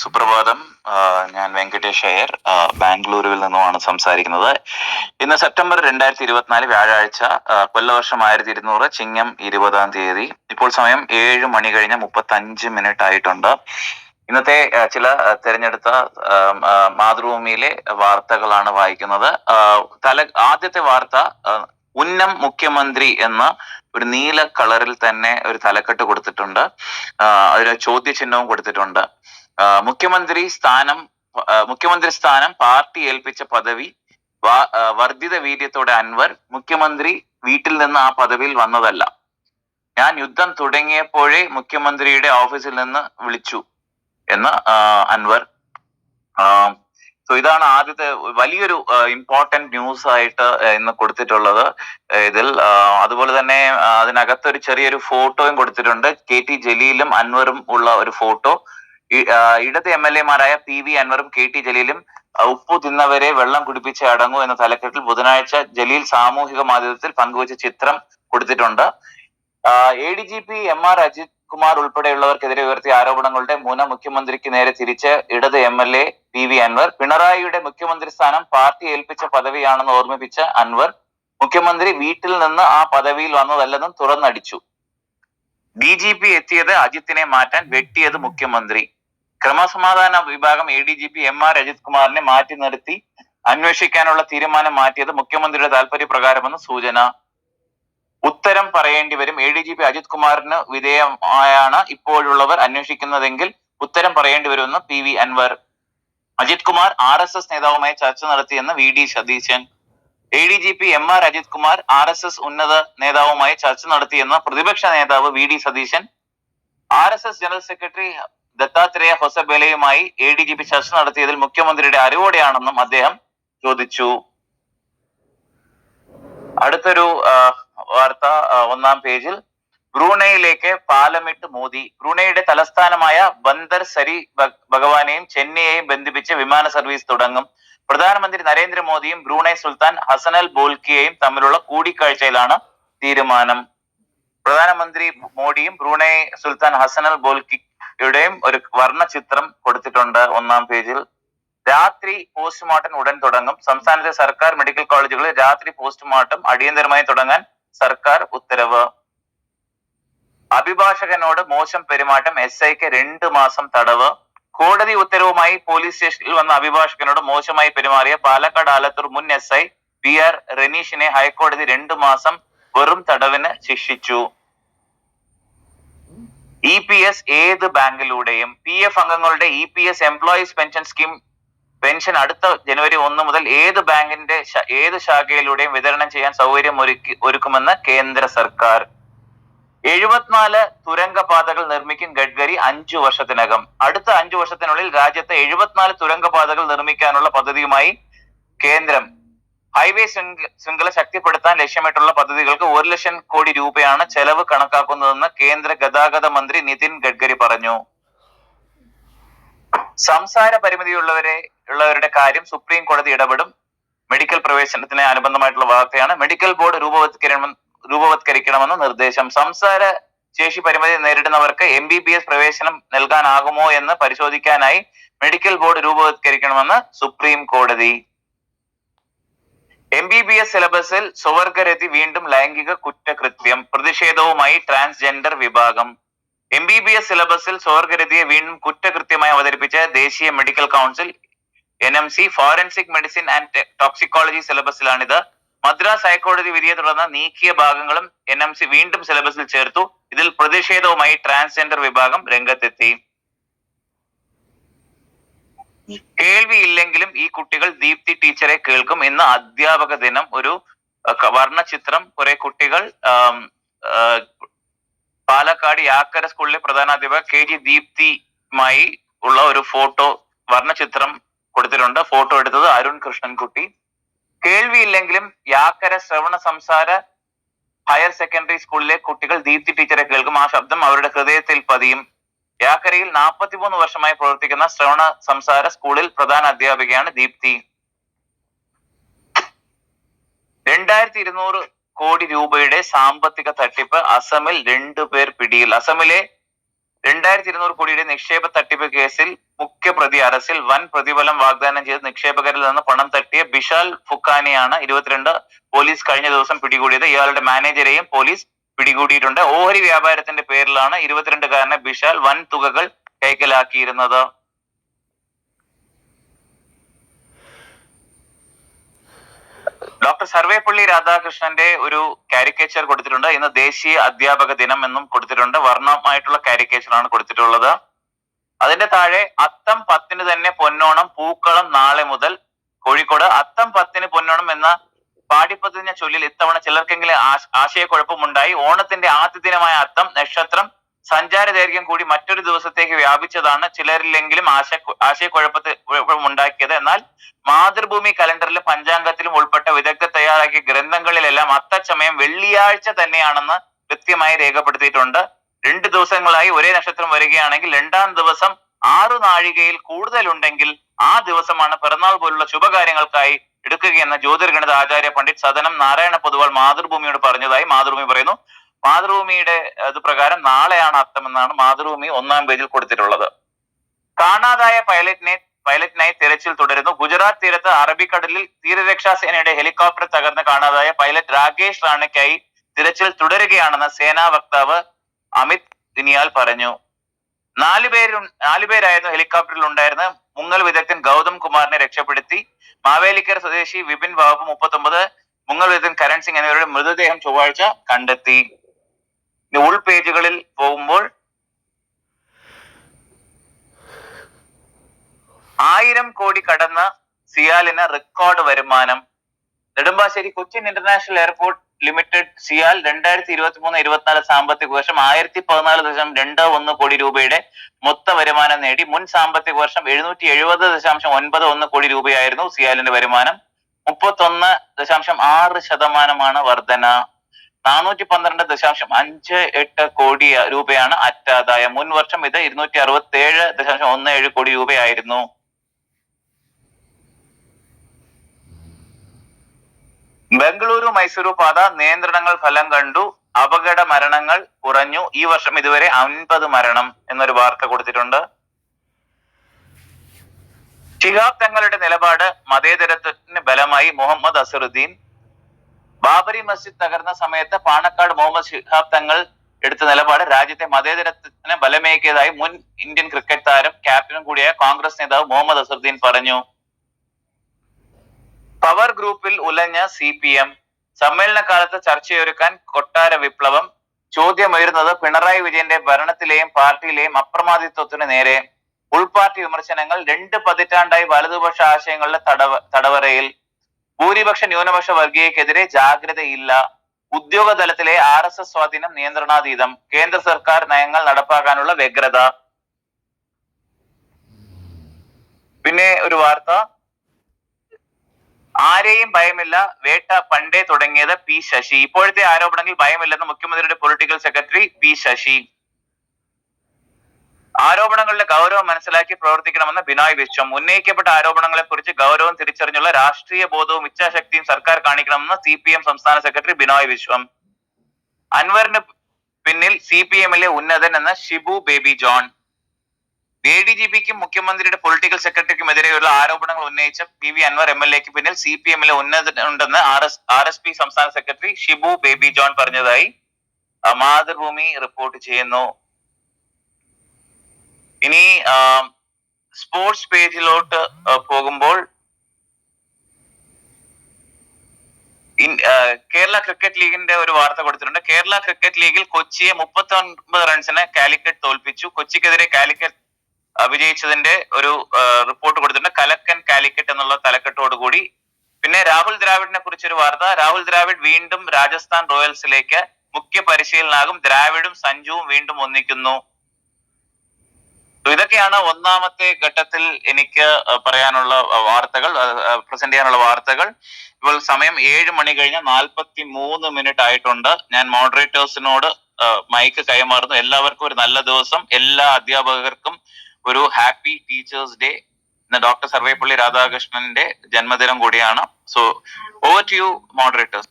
സുപ്രഭാതം. ഞാൻ വെങ്കടേഷ് അയ്യർ. ബാംഗ്ലൂരുവിൽ നിന്നുമാണ് സംസാരിക്കുന്നത്. ഇന്ന് സെപ്റ്റംബർ രണ്ടായിരത്തി ഇരുപത്തിനാല് വ്യാഴാഴ്ച കൊല്ലവർഷം ആയിരത്തി ഇരുന്നൂറ് ചിങ്ങം ഇരുപതാം തീയതി. ഇപ്പോൾ സമയം ഏഴ് മണി കഴിഞ്ഞ മുപ്പത്തി അഞ്ച് മിനിറ്റ് ആയിട്ടുണ്ട്. ഇന്നത്തെ ചില തിരഞ്ഞെടുത്ത മാതൃഭൂമിയിലെ വാർത്തകളാണ് വായിക്കുന്നത്. തല ആദ്യത്തെ വാർത്ത ഉന്നം മുഖ്യമന്ത്രി എന്ന ഒരു നീല കളറിൽ തന്നെ ഒരു തലക്കെട്ട് കൊടുത്തിട്ടുണ്ട്. ഒരു ചോദ്യചിഹ്നവും കൊടുത്തിട്ടുണ്ട്. മുഖ്യമന്ത്രി സ്ഥാനം മുഖ്യമന്ത്രി സ്ഥാനം പാർട്ടി ഏൽപ്പിച്ച പദവി വർദ്ധിത വീര്യത്തോടെ അൻവർ മുഖ്യമന്ത്രി വീട്ടിൽ നിന്ന് ആ പദവിയിൽ വന്നതല്ല. ഞാൻ യുദ്ധം തുടങ്ങിയപ്പോഴേ മുഖ്യമന്ത്രിയുടെ ഓഫീസിൽ നിന്ന് വിളിച്ചു എന്ന് അൻവർ സോ ഇതാണ് ആദ്യത്തെ വലിയൊരു ഇമ്പോർട്ടന്റ് ന്യൂസ് ആയിട്ട് ഇന്ന് കൊടുത്തിട്ടുള്ളത്. ഇതിൽ അതുപോലെ തന്നെ അതിനകത്തൊരു ചെറിയൊരു ഫോട്ടോയും കൊടുത്തിട്ടുണ്ട്. കെ ടി ജലീലും അൻവറും ഉള്ള ഒരു ഫോട്ടോ ഇടത് എം എൽ എമാരായ പി വി അൻവറും കെ ടി ജലീലും ഉപ്പു തിന്നവരെ വെള്ളം കുടിപ്പിച്ച് അടങ്ങൂ എന്ന തലക്കെട്ടിൽ ബുധനാഴ്ച ജലീൽ സാമൂഹിക മാധ്യമത്തിൽ പങ്കുവച്ച ചിത്രം കൊടുത്തിട്ടുണ്ട്. A D G P M R Ajith Kumar ഉൾപ്പെടെയുള്ളവർക്കെതിരെ ഉയർത്തിയ ആരോപണങ്ങളുടെ മുന മുഖ്യമന്ത്രിക്ക് നേരെ തിരിച്ച് ഇടത് M L A P V Anvar പിണറായിയുടെ മുഖ്യമന്ത്രി സ്ഥാനം പാർട്ടി ഏൽപ്പിച്ച പദവിയാണെന്ന് ഓർമ്മിപ്പിച്ച അൻവർ മുഖ്യമന്ത്രി വീട്ടിൽ നിന്ന് ആ പദവിയിൽ വന്നതല്ലെന്നും തുറന്നടിച്ചു. ഡി ജി പി എത്തിയത് അജിത്തിനെ മാറ്റാൻ വെട്ടിയത് മുഖ്യമന്ത്രി. ക്രമസമാധാന വിഭാഗം A D G P M R Ajith കുമാറിനെ മാറ്റി നിർത്തി. അന്വേഷിക്കാനുള്ള തീരുമാനം മാറ്റിയത് മുഖ്യമന്ത്രിയുടെ താല്പര്യപ്രകാരമെന്ന് സൂചന. ഉത്തരം പറയേണ്ടി വരും. A D G P Ajith കുമാറിന് വിധേയമായാണ് ഇപ്പോഴുള്ളവർ അന്വേഷിക്കുന്നതെങ്കിൽ ഉത്തരം പറയേണ്ടി വരുമെന്ന് P V Anvar. Ajith Kumar R S S നേതാവുമായി ചർച്ച നടത്തിയെന്ന് V D Satheesan. A D G P M R Ajith Kumar R S S ഉന്നത നേതാവുമായി ചർച്ച നടത്തിയെന്ന് പ്രതിപക്ഷ നേതാവ് V D Satheesan. R S S general secretary Dattatreya ഹൊസബേലയുമായി A D G P ചർച്ച നടത്തിയതിൽ മുഖ്യമന്ത്രിയുടെ അറിവോടെയാണെന്നും അദ്ദേഹം ചോദിച്ചു. അടുത്തൊരു വാർത്ത ഒന്നാം പേജിൽ. ബ്രൂണയിലേക്ക് പാലമിട്ട് മോദി. ബ്രൂണയുടെ തലസ്ഥാനമായ ബന്ദർ സരി ഭഗവാനെയും ചെന്നൈയെയും ബന്ധിപ്പിച്ച് വിമാന സർവീസ് തുടങ്ങും. പ്രധാനമന്ത്രി നരേന്ദ്രമോദിയും ബ്രൂണൈ സുൽത്താൻ ഹസനൽ ബോൽക്കിയെയും തമ്മിലുള്ള കൂടിക്കാഴ്ചയിലാണ് തീരുമാനം. പ്രധാനമന്ത്രി മോഡിയും ബ്രൂണൈ സുൽത്താൻ ഹസനൽ ബോൽക്കിയുടെയും ഒരു വർണ ചിത്രം കൊടുത്തിട്ടുണ്ട് ഒന്നാം പേജിൽ. രാത്രി പോസ്റ്റ്മോർട്ടം ഉടൻ തുടങ്ങും. സംസ്ഥാനത്തെ സർക്കാർ മെഡിക്കൽ കോളേജുകളിൽ രാത്രി പോസ്റ്റ്മോർട്ടം അടിയന്തരമായി തുടങ്ങാൻ സർക്കാർ ഉത്തരവ്. അഭിഭാഷകനോട് മോശം പെരുമാറ്റം എസ് ഐക്ക് രണ്ട് മാസം തടവ്. കോടതി ഉത്തരവുമായി പോലീസ് സ്റ്റേഷനിൽ വന്ന അഭിഭാഷകനോട് മോശമായി പെരുമാറിയ പാലക്കാട് ആലത്തൂർ മുൻ എസ് ഐ പി ആർ റനീഷിനെ ഹൈക്കോടതി രണ്ടു മാസം വെറും തടവിന് ശിക്ഷിച്ചു. ഇ പി എസ് ഏത് ബാങ്കിലൂടെയും പി എഫ് അംഗങ്ങളുടെ E P S employees pension scheme pension അടുത്ത ജനുവരി ഒന്ന് മുതൽ ഏത് ബാങ്കിന്റെ ഏത് ശാഖയിലൂടെയും വിതരണം ചെയ്യാൻ സൗകര്യം ഒരുക്കി ഒരുക്കുമെന്ന് കേന്ദ്ര സർക്കാർ. എഴുപത്തിനാല് തുരങ്കപാതകൾ നിർമ്മിക്കും ഗഡ്കരി അഞ്ചു വർഷത്തിനകം. അടുത്ത അഞ്ചു വർഷത്തിനുള്ളിൽ രാജ്യത്തെ എഴുപത്തിനാല് തുരങ്കപാതകൾ നിർമ്മിക്കാനുള്ള പദ്ധതിയുമായി കേന്ദ്രം ഹൈവേ ശൃംഖ- ശൃംഖല ശക്തിപ്പെടുത്താൻ ലക്ഷ്യമിട്ടുള്ള പദ്ധതികൾക്ക് ഒരു ലക്ഷം കോടി രൂപയാണ് ചെലവ് കണക്കാക്കുന്നതെന്ന് കേന്ദ്ര ഗതാഗത മന്ത്രി നിതിൻ ഗഡ്കരി പറഞ്ഞു. സംസാര പരിമിതിയുള്ളവരെ ഉള്ളവരുടെ കാര്യം സുപ്രീം കോടതി ഇടപെടും. മെഡിക്കൽ പ്രവേശനത്തിന് അനുബന്ധമായിട്ടുള്ള വാർത്തയാണ് മെഡിക്കൽ ബോർഡ് രൂപവത്കരണം രൂപവത്കരിക്കണമെന്ന് നിർദ്ദേശം. സംസാര ശേഷി പരിമിതി നേരിടുന്നവർക്ക് എം ബി ബി എസ് പ്രവേശനം നൽകാനാകുമോ എന്ന് പരിശോധിക്കാനായി മെഡിക്കൽ ബോർഡ് രൂപവത്കരിക്കണമെന്ന് സുപ്രീം കോടതി. എം ബി ബി എസ് സിലബസിൽ സ്വവർഗരതി വീണ്ടും ലൈംഗിക കുറ്റകൃത്യം പ്രതിഷേധവുമായി ട്രാൻസ്ജെൻഡർ വിഭാഗം. എം ബി ബി എസ് സിലബസിൽ സ്വവർഗരതിയെ വീണ്ടും കുറ്റകൃത്യമായി അവതരിപ്പിച്ച ദേശീയ medical council N M C forensic medicine and toxicology സിലബസിലാണിത് Madras ഹൈക്കോടതി വിധിയെ തുടർന്ന് നീക്കിയ ഭാഗങ്ങളും എൻ എം സി വീണ്ടും സിലബസിൽ ചേർത്തു. ഇതിൽ പ്രതിഷേധവുമായി ട്രാൻസ്ജെൻഡർ വിഭാഗം രംഗത്തെത്തി. കേൾവി ഇല്ലെങ്കിലും ഈ കുട്ടികൾ ദീപ്തി ടീച്ചറെ കേൾക്കും ഇന്ന് അധ്യാപക ദിനം ഒരു വർണചിത്രം കുറെ കുട്ടികൾ പാലക്കാട് യാക്കര സ്കൂളിലെ പ്രധാനാധ്യാപക കെ ജി ദീപ്തിയുമായി ഉള്ള ഒരു ഫോട്ടോ വർണചിത്രം കൊടുത്തിട്ടുണ്ട്. ഫോട്ടോ എടുത്തത് അരുൺ കൃഷ്ണൻകുട്ടി. കേൾവിയില്ലെങ്കിലും യാക്കര ശ്രവണ സംസാര ഹയർ സെക്കൻഡറി സ്കൂളിലെ കുട്ടികൾ ദീപ്തി ടീച്ചറെ കേൾക്കും. ആ ശബ്ദം അവരുടെ ഹൃദയത്തിൽ പതിയും. യാക്കരയിൽ നാൽപ്പത്തിമൂന്ന് വർഷമായി പ്രവർത്തിക്കുന്ന ശ്രവണ സംസാര സ്കൂളിൽ പ്രധാന അധ്യാപികയാണ് ദീപ്തി. രണ്ടായിരത്തി ഇരുന്നൂറ് കോടി രൂപയുടെ സാമ്പത്തിക തട്ടിപ്പ് അസമിൽ രണ്ടു പേർ പിടിയിൽ. അസമിലെ രണ്ടായിരത്തി ഇരുന്നൂറ് കോടിയുടെ നിക്ഷേപ തട്ടിപ്പ് കേസിൽ മുഖ്യ പ്രതി അറസ്റ്റിൽ വൻ പ്രതിഫലം വാഗ്ദാനം ചെയ്ത് നിക്ഷേപകരിൽ നിന്ന് പണം തട്ടിയ ബിഷാൽ ഫുക്കാനെയാണ് ഇരുപത്തിരണ്ട് പോലീസ് കഴിഞ്ഞ ദിവസം പിടികൂടിയത്. ഇയാളുടെ മാനേജരെയും പോലീസ് പിടികൂടിയിട്ടുണ്ട്. ഓഹരി വ്യാപാരത്തിന്റെ പേരിലാണ് ഇരുപത്തിരണ്ടുകാരനെ ബിഷാൽ വൻ തുകകൾ കൈക്കലാക്കിയിരുന്നത്. ഡോക്ടർ സർവേപ്പള്ളി രാധാകൃഷ്ണന്റെ ഒരു കാരിക്കേച്ചർ കൊടുത്തിട്ടുണ്ട്. ഇന്ന് ദേശീയ അധ്യാപക ദിനം എന്നും കൊടുത്തിട്ടുണ്ട്. വർണമായിട്ടുള്ള കാരിക്കേച്ചറാണ് കൊടുത്തിട്ടുള്ളത്. അതിന്റെ താഴെ അത്തം പത്തിന് തന്നെ പൊന്നോണം പൂക്കളം നാളെ മുതൽ കോഴിക്കോട്. അത്തം പത്തിന് പൊന്നോണം എന്ന പാടിപ്പതിഞ്ഞ ചൊല്ലിൽ ഇത്തവണ ചിലർക്കെങ്കിലും ആശ- ആശയക്കുഴപ്പമുണ്ടായി. ഓണത്തിന്റെ ആദ്യ ദിനമായ അത്തം നക്ഷത്രം സഞ്ചാര ദൈർഘ്യം കൂടി മറ്റൊരു ദിവസത്തേക്ക് വ്യാപിച്ചതാണ് ചിലരിലെങ്കിലും ആശയ ആശയക്കുഴപ്പത്തിൽ ഉണ്ടാക്കിയത് എന്നാൽ മാതൃഭൂമി കലണ്ടറിലും പഞ്ചാംഗത്തിലും ഉൾപ്പെട്ട വിദഗ്ധർ തയ്യാറാക്കിയ ഗ്രന്ഥങ്ങളിലെല്ലാം അത്തച്ചമയം വെള്ളിയാഴ്ച തന്നെയാണെന്ന് കൃത്യമായി രേഖപ്പെടുത്തിയിട്ടുണ്ട്. രണ്ട് ദിവസങ്ങളായി ഒരേ നക്ഷത്രം വരികയാണെങ്കിൽ രണ്ടാം ദിവസം ആറു നാഴികയിൽ കൂടുതലുണ്ടെങ്കിൽ ആ ദിവസമാണ് പിറന്നാൾ പോലുള്ള ശുഭകാര്യങ്ങൾക്കായി എടുക്കുകയെന്ന് ജ്യോതിർഗണിത ആചാര്യ പണ്ഡിറ്റ് സദനം നാരായണ പൊതുവാൾ മാതൃഭൂമിയോട് പറഞ്ഞതായി മാതൃഭൂമി പറയുന്നു. മാതൃഭൂമിയുടെ ഇത് പ്രകാരം നാളെയാണ് അർത്ഥമെന്നാണ് എന്നാണ് മാതൃഭൂമി ഒന്നാം പേജിൽ കൊടുത്തിട്ടുള്ളത്. കാണാതായ പൈലറ്റിനെ പൈലറ്റിനായി തിരച്ചിൽ തുടരുന്നു. ഗുജറാത്ത് തീരത്ത് അറബിക്കടലിൽ തീരരക്ഷാ സേനയുടെ ഹെലികോപ്റ്റർ തകർന്ന് കാണാതായ പൈലറ്റ് രാകേഷ് റാണയ്ക്കായി തിരച്ചിൽ തുടരുകയാണെന്ന് സേനാ വക്താവ് അമിത് ദിനിയാൽ പറഞ്ഞു. നാലുപേരും നാലുപേരായിരുന്നു ഹെലികോപ്റ്ററിൽ ഉണ്ടായിരുന്ന മുങ്ങൽ വിദഗ്ധൻ ഗൗതം കുമാറിനെ രക്ഷപ്പെടുത്തി. മാവേലിക്കര സ്വദേശി വിപിൻ ബാബു മുപ്പത്തൊമ്പത് മുങ്ങൽ വിദഗ്ധൻ കരൺ സിംഗ് എന്നിവരുടെ മൃതദേഹം ചൊവ്വാഴ്ച കണ്ടെത്തി. ഉൾ പേജുകളിൽ പോകുമ്പോൾ ആയിരം കോടി കടന്ന സിയാലിന് റെക്കോർഡ് വരുമാനം. Nedumbassery Cochin international airport limited CIAL രണ്ടായിരത്തി ഇരുപത്തി മൂന്ന് ഇരുപത്തിനാല് സാമ്പത്തിക വർഷം ആയിരത്തി പതിനാല് ദശാംശം രണ്ട് ഒന്ന് കോടി രൂപയുടെ മൊത്ത വരുമാനം നേടി. മുൻ സാമ്പത്തിക വർഷം എഴുന്നൂറ്റി എഴുപത് ദശാംശം ഒൻപത് ഒന്ന് കോടി രൂപയായിരുന്നു സിയാലിന്റെ വരുമാനം. മുപ്പത്തൊന്ന് ദശാംശം ആറ് ശതമാനമാണ് വർധന. നാനൂറ്റി പന്ത്രണ്ട് ദശാംശം അഞ്ച് എട്ട് കോടി രൂപയാണ് അറ്റാദായം. മുൻ വർഷം ഇത് ഇരുന്നൂറ്റി അറുപത്തി ഏഴ് ദശാംശം ഒന്ന് ഏഴ് കോടി രൂപയായിരുന്നു. ബംഗളൂരു മൈസൂരു പാത നിയന്ത്രണങ്ങൾ ഫലം കണ്ടു. അപകട മരണങ്ങൾ കുറഞ്ഞു. ഈ വർഷം ഇതുവരെ അൻപത് മരണം എന്നൊരു വാർത്ത കൊടുത്തിട്ടുണ്ട്. ഷിഹാബ് തങ്ങളുടെ നിലപാട് മതേതരത്വത്തിന് ബലമായി മുഹമ്മദ് അസറുദ്ദീൻ. ബാബരി മസ്ജിദ് തകർന്ന സമയത്ത് പാണക്കാട് മുഹമ്മദ് ഷിഹാബ് തങ്ങൾ എടുത്ത നിലപാട് രാജ്യത്തെ മതേതരത്വത്തിന് ബലമേക്കിയതായി മുൻ ഇന്ത്യൻ ക്രിക്കറ്റ് താരം ക്യാപ്റ്റനും കൂടിയായ കോൺഗ്രസ് നേതാവ് മുഹമ്മദ് അസറുദ്ദീൻ പറഞ്ഞു. പവർ ഗ്രൂപ്പിൽ ഉലഞ്ഞ സി പി എം സമ്മേളനകാലത്ത് ചർച്ചയൊരുക്കാൻ കൊട്ടാര വിപ്ലവം ചോദ്യമുയരുന്നത് പിണറായി വിജയന്റെ ഭരണത്തിലെയും പാർട്ടിയിലെയും അപ്രമാദിത്വത്തിന് നേരെ ഉൾപാർട്ടി വിമർശനങ്ങൾ രണ്ട് പതിറ്റാണ്ടായി വലതുപക്ഷ ആശയങ്ങളുടെ തടവ തടവറയിൽ ഭൂരിപക്ഷ ന്യൂനപക്ഷ വർഗീയക്കെതിരെ ജാഗ്രതയില്ല. ഉദ്യോഗ തലത്തിലെ ആർ എസ് എസ് സ്വാധീനം നിയന്ത്രണാതീതം. കേന്ദ്ര സർക്കാർ നയങ്ങൾ നടപ്പാക്കാനുള്ള വ്യഗ്രത. പിന്നെ ഒരു വാർത്ത. ആരെയും ഭയമില്ല. വേട്ട പണ്ടേ തുടങ്ങിയത് പി ശശി. ഇപ്പോഴത്തെ ആരോപണങ്ങൾ ഭയമില്ലെന്ന് മുഖ്യമന്ത്രിയുടെ പൊളിറ്റിക്കൽ സെക്രട്ടറി പി ശശി. ആരോപണങ്ങളുടെ ഗൗരവം മനസ്സിലാക്കി പ്രവർത്തിക്കണമെന്ന് ബിനോയ് വിശ്വം ഉന്നയിക്കപ്പെട്ട ആരോപണങ്ങളെ കുറിച്ച് ഗൗരവം തിരിച്ചറിഞ്ഞുള്ള രാഷ്ട്രീയ ബോധവും ഇച്ഛാശക്തിയും സർക്കാർ കാണിക്കണമെന്ന് സി പി എം സംസ്ഥാന സെക്രട്ടറി ബിനോയ് വിശ്വം അൻവറിന് പിന്നിൽ സി പി എമ്മിലെ ഉന്നതൻ എന്ന Shibu Baby John. A D G പിക്കും മുഖ്യമന്ത്രിയുടെ പൊളിറ്റിക്കൽ സെക്രട്ടറിക്കുമെതിരെയുള്ള ആരോപണങ്ങൾ ഉന്നയിച്ച P V Anvar M L എക്ക് പിന്നിൽ സി പി എമ്മിലെ ഉന്നതനുണ്ടെന്ന് R S R S P സംസ്ഥാന സെക്രട്ടറി ഷിബു ബേബി ജോൺ പറഞ്ഞതായി. മാതൃഭൂമി റിപ്പോർട്ട് ചെയ്യുന്നു. ഇനി സ്പോർട്സ് പേജിലോട്ട് പോകുമ്പോൾ കേരള ക്രിക്കറ്റ് ലീഗിന്റെ ഒരു വാർത്ത കൊടുത്തിട്ടുണ്ട്. കേരള ക്രിക്കറ്റ് ലീഗിൽ കൊച്ചിയെ മുപ്പത്തി ഒൻപത് റൺസിന് കാലിക്കറ്റ് തോൽപ്പിച്ചു. കൊച്ചിക്കെതിരെ കാലിക്കറ്റ് വിജയിച്ചതിന്റെ ഒരു റിപ്പോർട്ട് കൊടുത്തിട്ടുണ്ട്. കലക്കൻ കാലിക്കറ്റ് എന്നുള്ള തലക്കെട്ടോട് കൂടി. പിന്നെ രാഹുൽ ദ്രാവിഡിനെ കുറിച്ചൊരു വാർത്ത. രാഹുൽ ദ്രാവിഡ് വീണ്ടും രാജസ്ഥാൻ റോയൽസിലേക്ക് മുഖ്യ പരിശീലനാകും ദ്രാവിഡും സഞ്ജുവും വീണ്ടും ഒന്നിക്കുന്നു. ഇതൊക്കെയാണ് ഒന്നാമത്തെ ഘട്ടത്തിൽ എനിക്ക് പറയാനുള്ള വാർത്തകൾ പ്രസന്റ് ചെയ്യാനുള്ള വാർത്തകൾ. ഇപ്പോൾ സമയം ഏഴ് മണി കഴിഞ്ഞ നാൽപ്പത്തി മൂന്ന് മിനിറ്റ് ആയിട്ടുണ്ട്. ഞാൻ മോഡറേറ്റേഴ്സിനോട് മൈക്ക് കൈമാറുന്നു. എല്ലാവർക്കും ഒരു നല്ല ദിവസം. എല്ലാ അധ്യാപകർക്കും ഒരു ഹാപ്പി ടീച്ചേഴ്സ് ഡേ ഇന്ന് ഡോക്ടർ സർവേപ്പള്ളി രാധാകൃഷ്ണന്റെ ജന്മദിനം കൂടിയാണ്. So over to you moderators